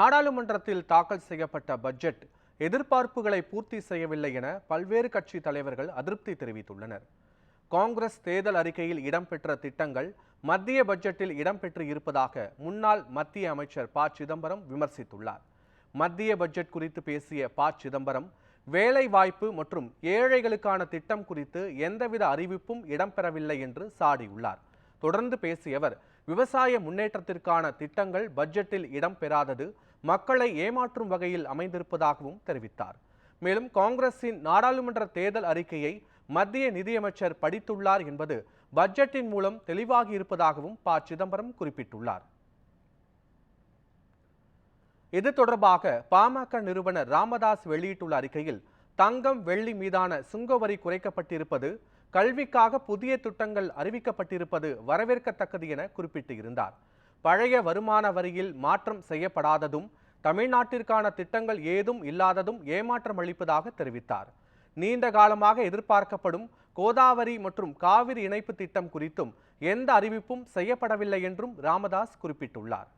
நாடாளுமன்றத்தில் தாக்கல் செய்யப்பட்ட பட்ஜெட் எதிர்பார்ப்புகளை பூர்த்தி செய்யவில்லை என பல்வேறு கட்சி தலைவர்கள் அதிருப்தி தெரிவித்துள்ளனர். காங்கிரஸ் தேர்தல் அறிக்கையில் இடம்பெற்ற திட்டங்கள் மத்திய பட்ஜெட்டில் இடம்பெற்று இருப்பதாக முன்னாள் மத்திய அமைச்சர் ப. சிதம்பரம் விமர்சித்துள்ளார். மத்திய பட்ஜெட் குறித்து பேசிய ப. சிதம்பரம் வேலை வாய்ப்பு மற்றும் ஏழைகளுக்கான திட்டம் குறித்து எந்தவித அறிவிப்பும் இடம்பெறவில்லை என்று சாடியுள்ளார். தொடர்ந்து பேசியவர் விவசாய முன்னேற்றத்திற்கான திட்டங்கள் பட்ஜெட்டில் இடம்பெறாதது மக்களை ஏமாற்றும் வகையில் அமைந்திருப்பதாகவும் தெரிவித்தார். மேலும் காங்கிரசின் நாடாளுமன்ற தேர்தல் அறிக்கையை மத்திய நிதியமைச்சர் படித்துள்ளார் என்பது பட்ஜெட்டின் மூலம் தெளிவாகி இருப்பதாகவும் ப. சிதம்பரம் குறிப்பிட்டுள்ளார். இது தொடர்பாக பாமக நிறுவனர் ராமதாஸ் வெளியிட்டுள்ள அறிக்கையில் தங்கம் வெள்ளி மீதான சுங்கவரி குறைக்கப்பட்டிருப்பது கல்விக்காக புதிய திட்டங்கள் அறிவிக்கப்பட்டிருப்பது வரவேற்கத்தக்கது என குறிப்பிட்டு இருந்தார். பழைய வருமான வரியில் மாற்றம் செய்யப்படாததும் தமிழ்நாட்டிற்கான திட்டங்கள் ஏதும் இல்லாததும் ஏமாற்றம் அளிப்பதாக தெரிவித்தார். நீண்ட காலமாக எதிர்பார்க்கப்படும் கோதாவரி மற்றும் காவிரி இணைப்பு திட்டம் குறித்தும் எந்த அறிவிப்பும் செய்யப்படவில்லை என்றும் ராமதாஸ் குறிப்பிட்டுள்ளார்.